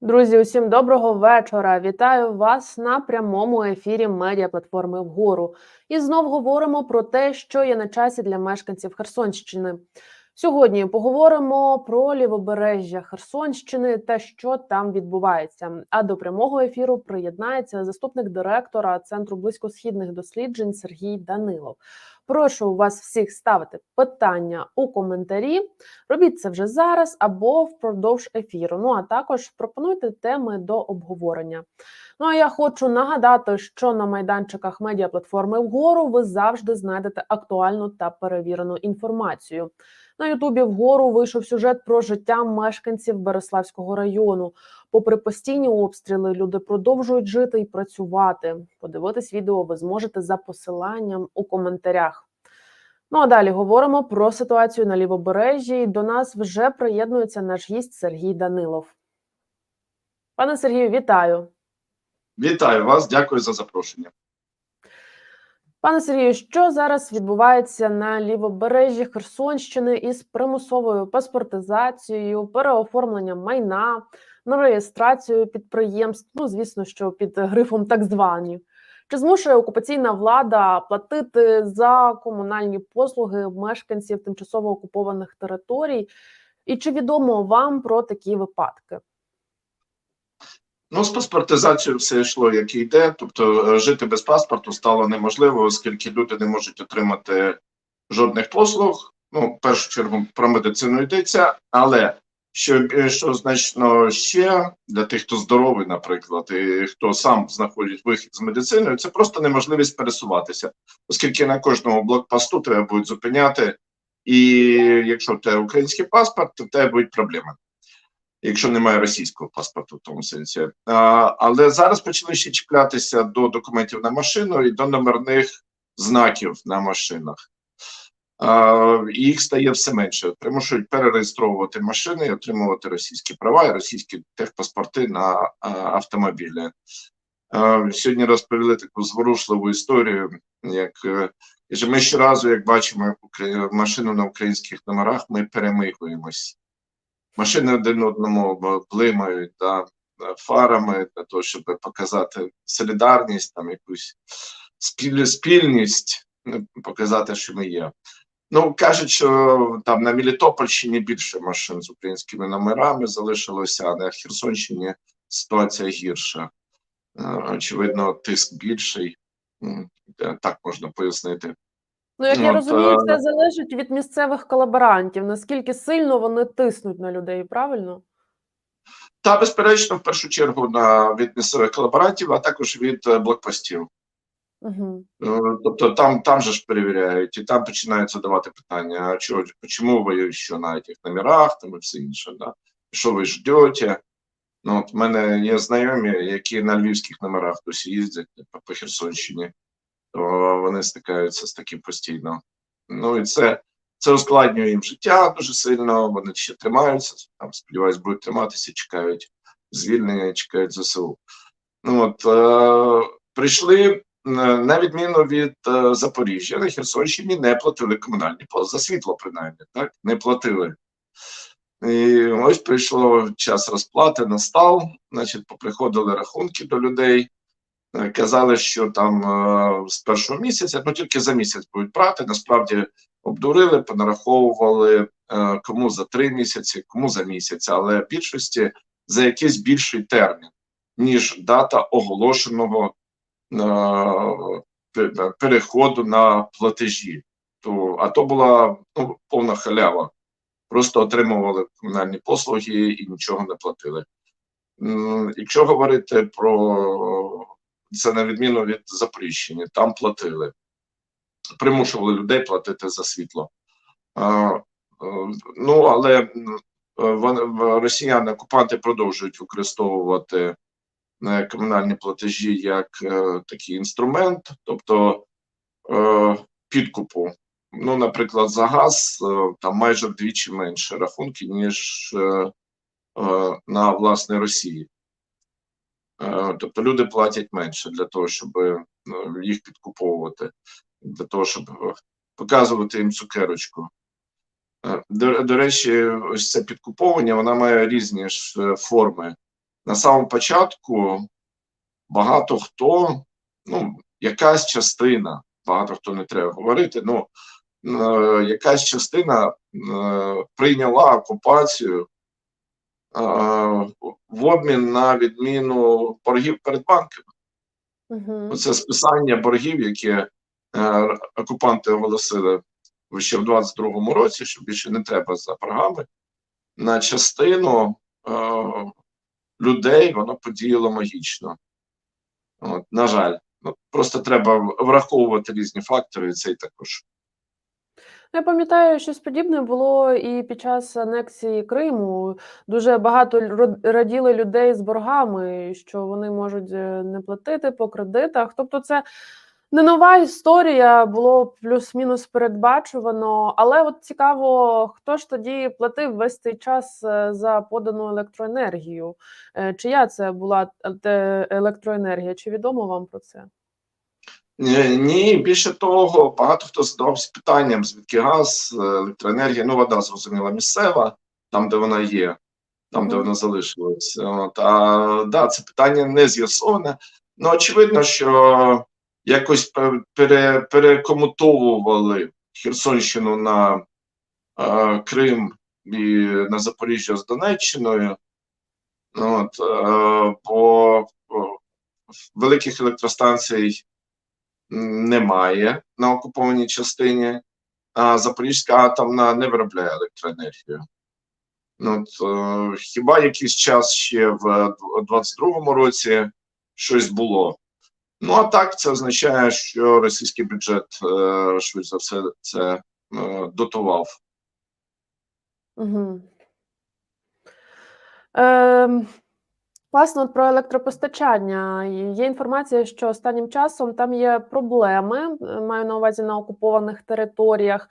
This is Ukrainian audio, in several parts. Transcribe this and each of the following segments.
Друзі, усім доброго вечора. Вітаю вас на прямому ефірі медіаплатформи вгору. І знов говоримо про те, що є на часі для мешканців Херсонщини. Сьогодні поговоримо про лівобережжя Херсонщини та що там відбувається. А до прямого ефіру приєднається заступник директора Центру близькосхідних досліджень Сергій Данилов. Прошу вас всіх ставити питання у коментарі. Робіть це вже зараз або впродовж ефіру. Ну а також пропонуйте теми до обговорення. Ну а я хочу нагадати, що на майданчиках медіаплатформи вгору ви завжди знайдете актуальну та перевірену інформацію. На Ютубі вгору вийшов сюжет про життя мешканців Береславського району. Попри постійні обстріли, люди продовжують жити і працювати. Подивитись відео ви зможете за посиланням у коментарях. Ну а далі говоримо про ситуацію на лівобережжі. До нас вже приєднується наш гість Сергій Данилов. Пане Сергію, вітаю. Вітаю вас, дякую за запрошення. Пане Сергію, що зараз відбувається на лівобережжі Херсонщини із примусовою паспортизацією, переоформленням майна, на реєстрацію підприємств? Ну, звісно, що під грифом так звані. Чи змушує окупаційна влада платити за комунальні послуги мешканців тимчасово окупованих територій? І чи відомо вам про такі випадки? Ну, з паспортизацією все йшло, як і йде. Тобто, е, жити без паспорту стало неможливо, оскільки люди не можуть отримати жодних послуг. Ну, в першу чергу про медицину йдеться, але що е, що значно ще для тих, хто здоровий, наприклад, і хто сам знаходить вихід з медициною, це просто неможливість пересуватися, оскільки на кожному блокпосту треба будуть зупиняти, і якщо в тебе український паспорт, то тебе будуть проблеми якщо немає російського паспорту в тому сенсі. А, Але зараз почали ще чіплятися до документів на машину і до номерних знаків на машинах. А, Їх стає все менше. Примушують перереєстровувати машини і отримувати російські права і російські техпаспорти на а, автомобілі. А, Сьогодні розповіли таку зворушливу історію, як е, ми щоразу, як бачимо машину на українських номерах, ми перемигуємось машини один одному блимають да, фарами для того, щоб показати солідарність, там якусь спіль, спільність, ну, показати, що ми є. Ну, кажуть, що там на Мелітопольщині більше машин з українськими номерами залишилося, а на Херсонщині ситуація гірша. Е, очевидно, тиск більший, так можна пояснити. Ну, як я розумію, це залежить від місцевих колаборантів. Наскільки сильно вони тиснуть на людей, правильно? Та, безперечно, в першу чергу на від місцевих колаборантів, а також від е, блокпостів. Угу. Тобто там там же ж перевіряють, і там починають задавати питання: а чого, чому ви що на цих номерах там і все інше, да? що ви ждете? Ну, от в мене є знайомі, які на львівських номерах досі їздять по, по Херсонщині вони стикаються з таким постійно. Ну і це це ускладнює їм життя дуже сильно. Вони ще тримаються. Там сподіваюсь, будуть триматися, чекають звільнення, чекають ЗСУ. Ну от е, прийшли е, на відміну від е, Запоріжжя на Херсонщині не платили комунальні за світло, принаймні, так не платили. І ось прийшло час розплати, настав. Значить, поприходили рахунки до людей. Е, казали, що там е, з першого місяця, ну тільки за місяць будуть брати. Насправді обдурили, понараховували е, кому за три місяці, кому за місяць, але в більшості за якийсь більший термін, ніж дата оголошеного переходу на платежі. А то була ну, повна халява. Просто отримували комунальні послуги і нічого не платили. Якщо говорити про це на відміну від Запоріжжя, там платили, примушували людей платити за світло. Е, Ну але росіяни окупанти продовжують використовувати е, комунальні платежі як е, такий інструмент, тобто підкупу. Ну, наприклад, за газ там майже вдвічі менше рахунки, ніж на власне Росії. Е, тобто люди платять менше для того, щоб е, їх підкуповувати, для того, щоб е, показувати їм цукерочку. До, до речі, ось це підкуповування вона має різні ж форми. на самому початку багато хто, ну, якась частина, багато хто не треба говорити, ну, якась частина прийняла окупацію в обмін на відміну боргів перед банками. Угу. Це списання боргів, які е, окупанти оголосили ще в 22-му році, що більше не треба за боргами. На частину е, людей воно подіяло магічно. От, на жаль, ну, просто треба враховувати різні фактори, і цей також. Я пам'ятаю, щось подібне було і під час анексії Криму. Дуже багато раділи людей з боргами, що вони можуть е, не платити по кредитах. Тобто, це не нова історія, було плюс-мінус передбачувано. Але от цікаво, хто ж тоді платив весь цей час е, за подану електроенергію? Е, Чия це була електроенергія? Чи відомо вам про це? Ні, ні, більше того, багато хто задавався питанням, звідки газ, е, електроенергія, ну вода зрозуміла місцева, там, де вона є, там, де вона залишилась. От, а да, це питання не з'ясоване. Ну, очевидно, що якось пере, перекомутовували Херсонщину на е, Крим і на Запоріжжя з Донеччиною. От, е, бо великих електростанцій немає на окупованій частині, а Запорізька атомна не виробляє електроенергію. Ну, от, е, хіба якийсь час ще в 22-му році щось було. Ну, а так це означає, що російський бюджет е, швидше за все це е, дотував. Угу. Ем, власне, от про електропостачання. Є інформація, що останнім часом там є проблеми, маю на увазі на окупованих територіях.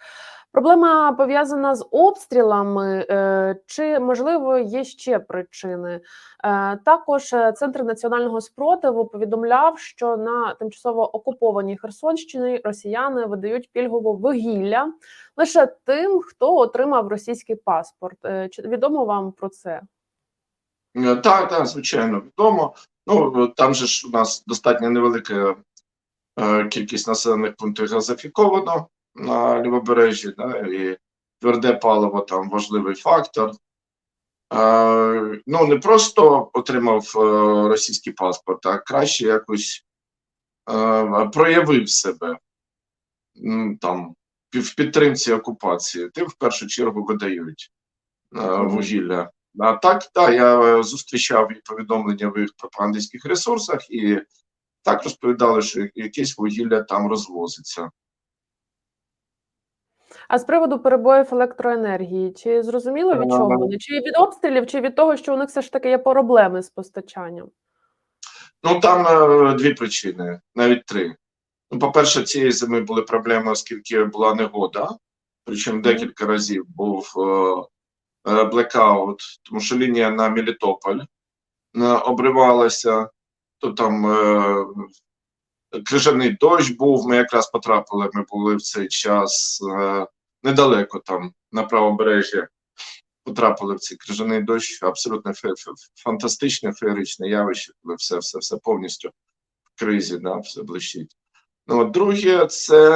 Проблема пов'язана з обстрілами, е, чи можливо є ще причини? Е, Також е, Центр національного спротиву повідомляв, що на тимчасово окупованій Херсонщині росіяни видають пільгове вугілля лише тим, хто отримав російський паспорт. Чи відомо вам про це? Е, Так, так, звичайно, відомо. Ну, там же ж у нас достатньо невелика е, кількість населених пунктів газифіковано на лівобережжі, да, і тверде паливо там важливий фактор. Е, ну, не просто отримав е, російський паспорт, а краще якось е, проявив себе там в підтримці окупації. Тим в першу чергу видають е, вугілля. А так, так, я е, зустрічав і повідомлення в їх пропагандистських ресурсах, і так розповідали, що якесь вугілля там розвозиться. А з приводу перебоїв електроенергії, чи зрозуміло від Е, чого вони? Чи від обстрілів, чи від того, що у них все ж таки є проблеми з постачанням? Ну там е, дві причини, навіть три. Ну, по-перше, цієї зими були проблеми, оскільки була негода, причому декілька разів був блекаут, тому що лінія на Мелітополь е, обривалася, то там е, крижаний дощ був. Ми якраз потрапили. Ми були в цей час е, недалеко там на правобережжі. Потрапили в цей крижаний дощ. Абсолютно фантастичне, феєричне явище, коли все, все, все повністю в кризі, да, все блищить. Ну, друге, це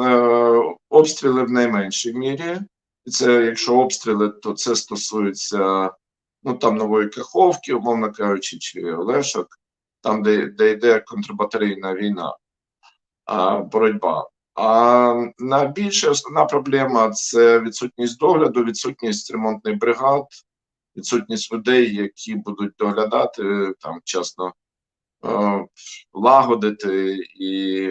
е, обстріли в найменшій мірі. Це якщо обстріли, то це стосується ну там нової Каховки, умовно кажучи, чи Олешок, там, де, де йде контрбатарейна війна, а, боротьба. А найбільша основна проблема це відсутність догляду, відсутність ремонтних бригад, відсутність людей, які будуть доглядати там вчасно е, лагодити і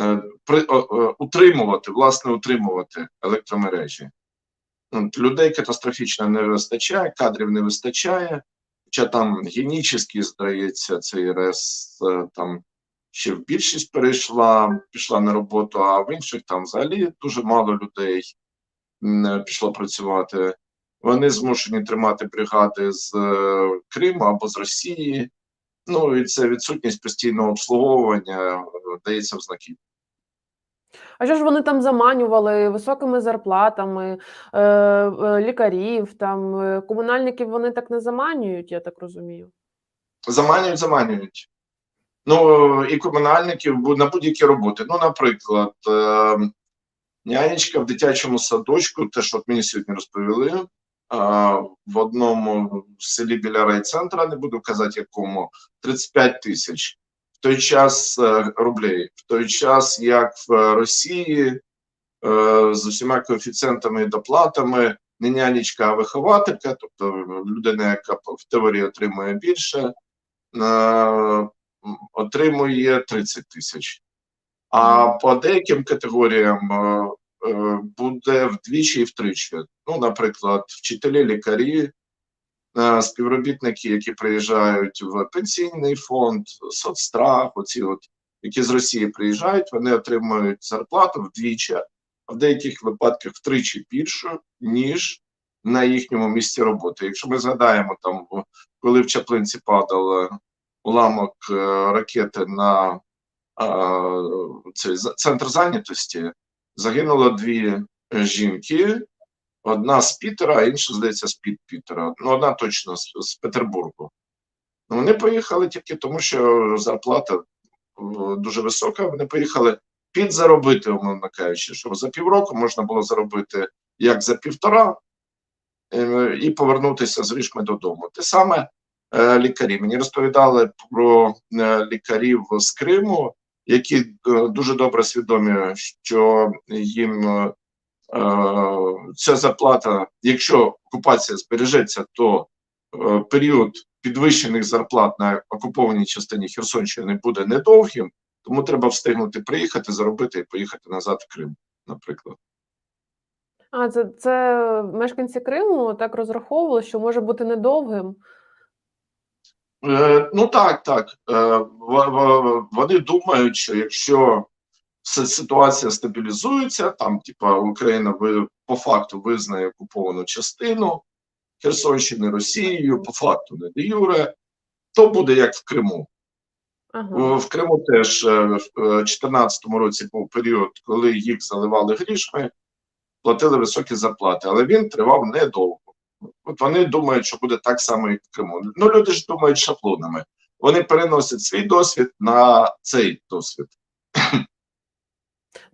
е, при, о, утримувати, власне, утримувати електромережі. Людей катастрофічно не вистачає, кадрів не вистачає. Хоча там генічний, здається, цей РЕС е, там ще в більшість перейшла, пішла на роботу, а в інших там взагалі дуже мало людей пішло працювати. Вони змушені тримати бригади з е, Криму або з Росії. Ну і це відсутність постійного обслуговування е, дається в знаки. А що ж вони там заманювали високими зарплатами, е, е, лікарів, там е, комунальників вони так не заманюють, я так розумію. Заманюють, заманюють. Ну, і комунальників на будь-які роботи. Ну, наприклад, нянечка в дитячому садочку, те, що от мені сьогодні розповіли, в одному селі біля райцентра, не буду казати якому, 35 тисяч. Той час е, рублей, в той час, як в Росії е, з усіма коефіцієнтами і доплатами, не нянечка, а вихователька, тобто людина, яка в теорії отримує більше, е, отримує 30 тисяч. А по деяким категоріям буде вдвічі і втричі. Ну, наприклад, вчителі, лікарі, співробітники, які приїжджають в пенсійний фонд, соцстрах, оці от, які з Росії приїжджають, вони отримують зарплату вдвічі, а в деяких випадках втричі більшу, ніж на їхньому місці роботи. Якщо ми згадаємо, там, коли в Чаплинці падав е, уламок е, ракети на е, цей центр зайнятості, загинуло дві е, жінки. Одна з Пітера, а інша, здається, з Піт Пітера. Ну, одна точно з, з Петербургу. Ну, вони поїхали тільки тому, що зарплата е, дуже висока. Вони поїхали підзаробити, умовно кажучи, що за півроку можна було заробити як за півтора е, і повернутися з грішми додому. Те саме е, лікарі. Мені розповідали про лікарів з Криму, які дуже добре свідомі, що їм ця зарплата, якщо окупація збережеться, то е, період підвищених зарплат на окупованій частині Херсонщини буде недовгим, тому треба встигнути приїхати, заробити і поїхати назад в Крим, наприклад. А це, це мешканці Криму так розраховували, що може бути недовгим. Е, ну так, так. Е, вони думають, що якщо ситуація стабілізується, там, типа, Україна ви, по факту визнає окуповану частину Херсонщини Росією, по факту не де юре, то буде як в Криму. Ага. В Криму теж е, в 2014 році був період, коли їх заливали грішми, платили високі зарплати, але він тривав недовго. От вони думають, що буде так само, як в Криму. Ну, люди ж думають шаблонами. Вони переносять свій досвід на цей досвід.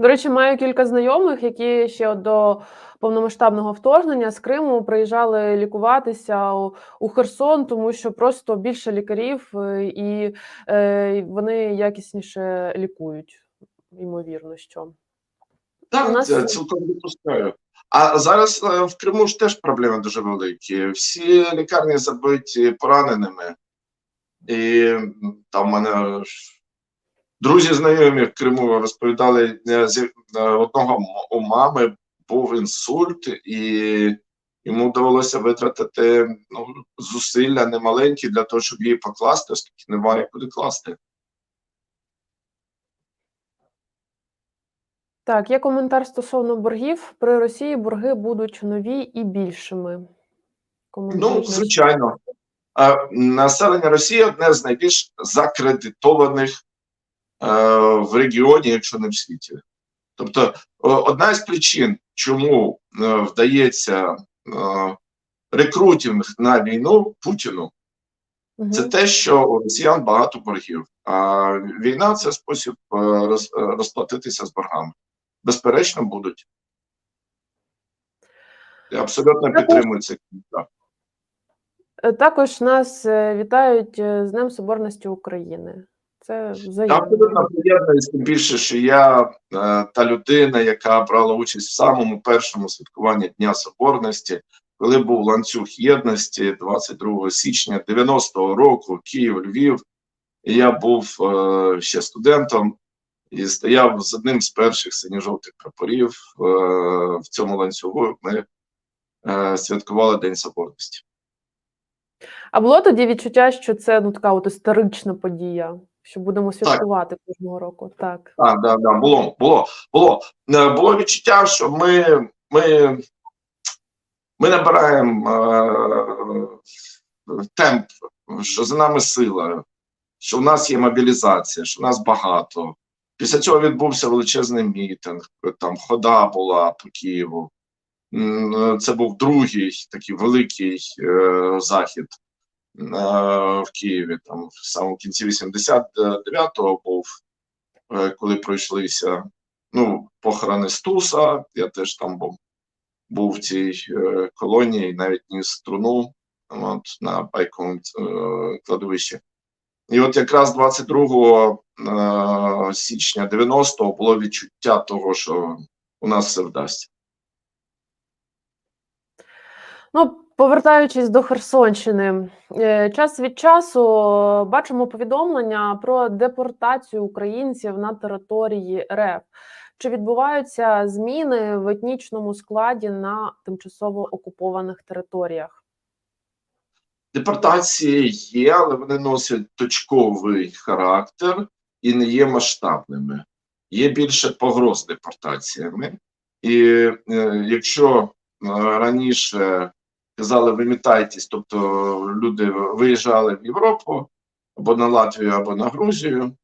До речі, маю кілька знайомих, які ще до повномасштабного вторгнення з Криму приїжджали лікуватися у, у Херсон, тому що просто більше лікарів е, і е, вони якісніше лікують. Ймовірно, що. Так, нас- цілком допускаю. А зараз е, в Криму ж теж проблеми дуже великі. Всі лікарні забиті пораненими. І там в мене друзі знайомі в Криму розповідали, е, зі е, одного у мами був інсульт, і йому довелося витратити ну, зусилля немаленькі для того, щоб її покласти, оскільки немає куди класти. Так, є коментар стосовно боргів. При Росії борги будуть нові і більшими. Ну, звичайно. Населення Росії одне з найбільш закредитованих в регіоні, якщо не в світі. Тобто, одна із причин, чому е, вдається е, рекрутинг на війну Путіну, це те, що у росіян багато боргів. А війна це спосіб е, роз- е, розплатитися з боргами. Безперечно, будуть. Я абсолютно підтримую цей коментар. Е, Також нас е, вітають е, з Днем Соборності України. Це взаємно. абсолютно приєднуюсь, тим більше, що я е, та людина, яка брала участь в самому першому святкуванні Дня Соборності, коли був ланцюг єдності 22 січня 90-го року, Київ, Львів. І я був е, ще студентом і стояв з одним з перших синьо-жовтих прапорів е, в цьому ланцюгу. Ми е, святкували День Соборності. А було тоді відчуття, що це ну така от історична подія, що будемо святкувати кожного року. Так. Так, да, да, було, було, було. Е, Було відчуття, що ми, ми, ми набираємо е, темп, що за нами сила, що в нас є мобілізація, що в нас багато, Після цього відбувся величезний мітинг, там хода була по Києву. Це був другий такий великий е, захід е, в Києві. Там в самому кінці 89-го був, е, коли пройшлися ну, похорони Стуса. Я теж там був, був в цій е, колонії, навіть ніс струну от, на байковому е, кладовищі. І от якраз 22 е, січня 90-го було відчуття того, що у нас все вдасться. Ну, повертаючись до Херсонщини, е, час від часу бачимо повідомлення про депортацію українців на території РФ. Чи відбуваються зміни в етнічному складі на тимчасово окупованих територіях? Депортації є, але вони носять точковий характер і не є масштабними. Є більше погроз депортаціями. І е, якщо е, раніше казали вимітайтесь, тобто люди виїжджали в Європу або на Латвію, або на Грузію,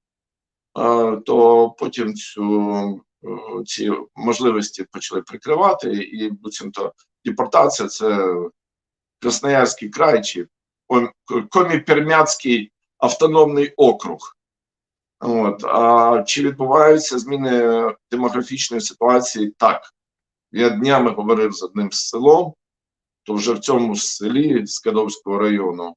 е, то потім цю, е, ці можливості почали прикривати, і буцімто депортація це Красноярський край чи Комі-Пермяцький автономний округ. От. А чи відбуваються зміни демографічної ситуації? Так. Я днями говорив з одним з селом, то вже в цьому селі Скадовського району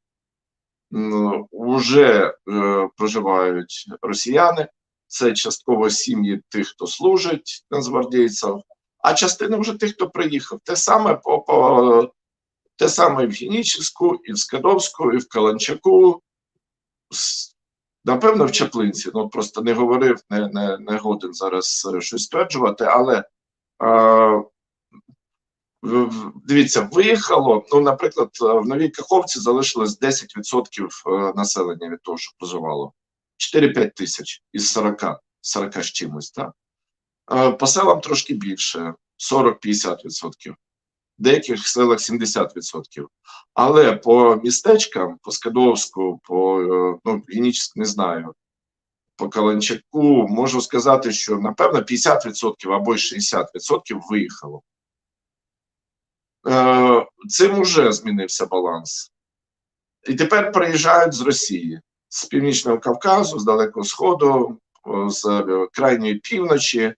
вже е, проживають росіяни. Це частково сім'ї тих, хто служить нацгвардійців, а частина вже тих, хто приїхав. Те саме по, по те саме і в Генічеську, і в Скадовську, і в Каланчаку. Напевно, в Чаплинці. Ну просто не говорив, не, не, не годен зараз е, щось стверджувати, але е, дивіться, виїхало. Ну, наприклад, е, в Новій Каховці залишилось 10% е, населення від того, що проживало. 4-5 тисяч із 40, 40 з чимось. Так? Е, По селам трошки більше, 40-50% в деяких селах 70%. Але по містечкам, по Скадовську, по ну, Генічськ не знаю, по Каланчаку можу сказати, що напевно 50% або й 60% виїхало. Е, Цим уже змінився баланс. І тепер приїжджають з Росії, з Північного Кавказу, з Далекого Сходу, з крайньої півночі е,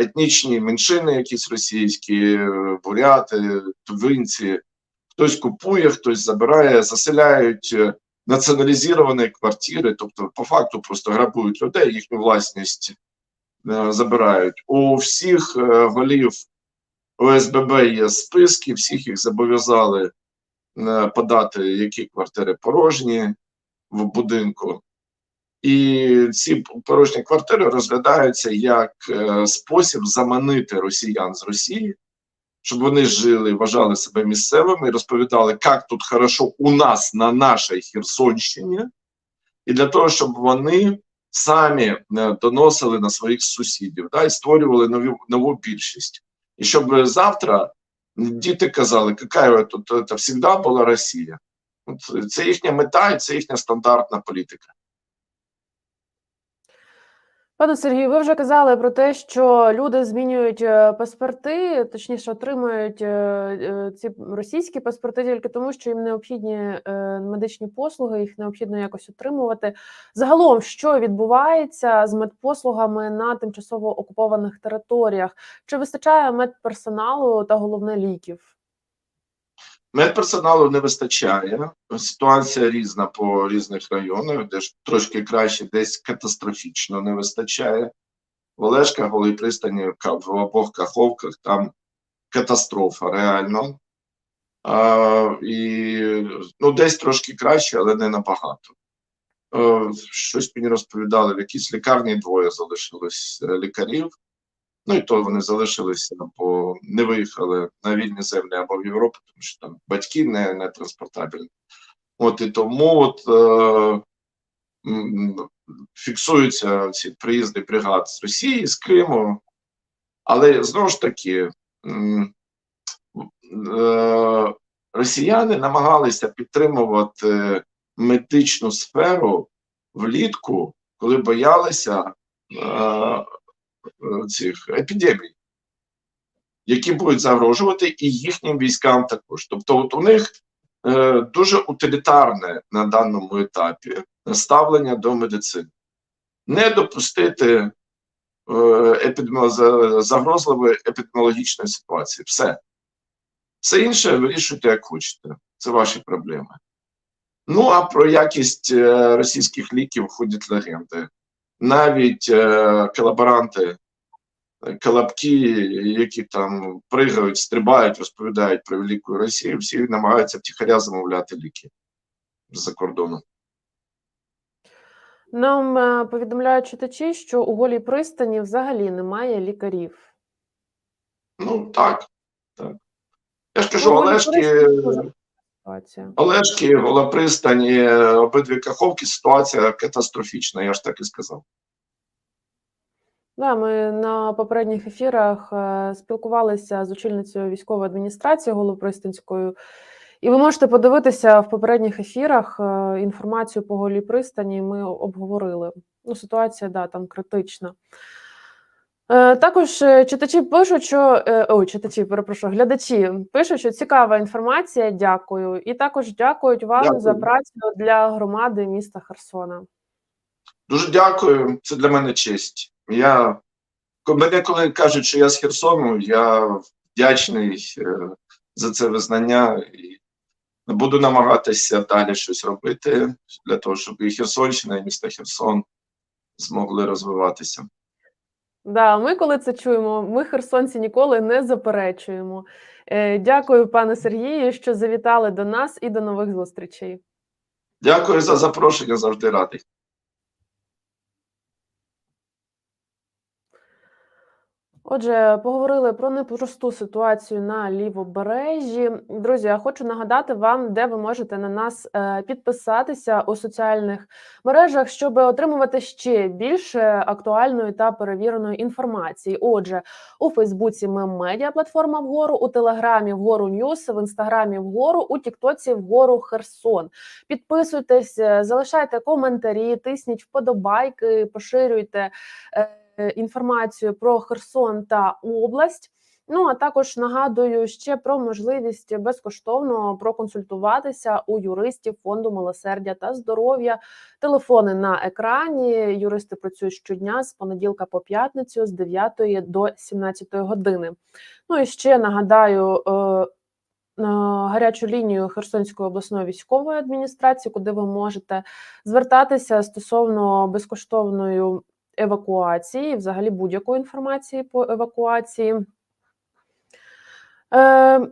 етнічні меншини, якісь російські, е, буряти, тувинці. Хтось купує, хтось забирає, заселяють націоналізовані квартири, тобто по факту просто грабують людей, їхню власність забирають. У всіх голів ОСББ є списки, всіх їх зобов'язали е, подати, які квартири порожні в будинку. І ці порожні квартири розглядаються як е, спосіб заманити росіян з Росії, щоб вони жили, вважали себе місцевими і розповідали, як тут хорошо у нас на нашій Херсонщині, і для того, щоб вони самі е, доносили на своїх сусідів да, і створювали нову, нову більшість. І щоб завтра діти казали, яка тут завжди була Росія. От це їхня мета це їхня стандартна політика. Пане Сергію, ви вже казали про те, що люди змінюють е, паспорти, точніше, отримують е, е, ці російські паспорти тільки тому, що їм необхідні медичні послуги, їх необхідно якось отримувати. Загалом, що відбувається з медпослугами на тимчасово окупованих територіях? Чи вистачає медперсоналу та головне ліків? Медперсоналу не вистачає. Ситуація різна по різних районах, де ж трошки краще, десь катастрофічно не вистачає. В Олешках, Голій пристані, в обох Каховках там катастрофа реально. А, і ну, десь трошки краще, але не набагато. Е, щось мені розповідали, в якійсь лікарні двоє залишилось е, лікарів. Ну і то вони залишилися, бо не виїхали на вільні землі або в Європу, тому що там батьки не, не транспортабельні. От і тому от е, фіксуються ці приїзди бригад з Росії, з Криму. Але знову ж таки, е, росіяни намагалися підтримувати медичну сферу влітку, коли боялися е, цих епідемій, які будуть загрожувати і їхнім військам також. Тобто, от у них е, дуже утилітарне на даному етапі ставлення до медицини. Не допустити е, епідемо- загрозливої епідеміологічної ситуації. Все. Все інше вирішуйте, як хочете. Це ваші проблеми. Ну а про якість е, російських ліків ходять легенди. Навіть е, колаборанти, колобки, які там пригають, стрибають, розповідають про велику Росію, всі намагаються втіхаря замовляти ліки з-за кордону. Нам е, повідомляють читачі, що у голій пристані взагалі немає лікарів. Ну так, так. Я ж кажу, Олешки, дуже Ситуація. Олешки, Голопристані, обидві Каховки, ситуація катастрофічна, я ж так і сказав. Да, ми на попередніх ефірах е, спілкувалися з очільницею військової адміністрації Голопристанською, і ви можете подивитися в попередніх ефірах е, інформацію по голій пристані. Ми обговорили. Ну, ситуація да, там критична. Е, Також е, читачі пишуть, що е, ой, читачі, перепрошую, глядачі пишуть, що цікава інформація. Дякую. І також дякують вам Дякую. за працю для громади міста Херсона. Дуже дякую. Це для мене честь. Я мене коли кажуть, що я з Херсону, я вдячний за це визнання і буду намагатися далі щось робити для того, щоб і Херсонщина, і місто Херсон змогли розвиватися. Да, ми коли це чуємо, ми херсонці ніколи не заперечуємо. Е, Дякую, пане Сергію, що завітали до нас і до нових зустрічей. Дякую за запрошення, завжди радий. Отже, поговорили про непросту ситуацію на лівобережжі. Друзі, я хочу нагадати вам, де ви можете на нас е, підписатися у соціальних мережах, щоб отримувати ще більше актуальної та перевіреної інформації. Отже, у Фейсбуці ми медіа платформа вгору, у Телеграмі вгору Ньюс, в інстаграмі вгору, у Тіктоці вгору Херсон. Підписуйтесь, е, залишайте коментарі, тисніть вподобайки, поширюйте. Е, інформацію про Херсон та область. Ну а також нагадую ще про можливість безкоштовно проконсультуватися у юристів фонду милосердя та здоров'я. Телефони на екрані. Юристи працюють щодня з понеділка по п'ятницю з 9 до 17 години. Ну і ще нагадаю. е, гарячу лінію Херсонської обласної військової адміністрації, куди ви можете звертатися стосовно безкоштовної евакуації, взагалі будь-якої інформації по евакуації. Е,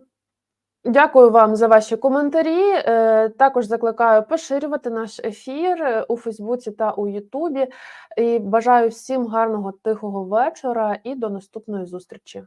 Дякую вам за ваші коментарі. Е, Також закликаю поширювати наш ефір е, у Фейсбуці та у Ютубі. І бажаю всім гарного тихого вечора і до наступної зустрічі.